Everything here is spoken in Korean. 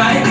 right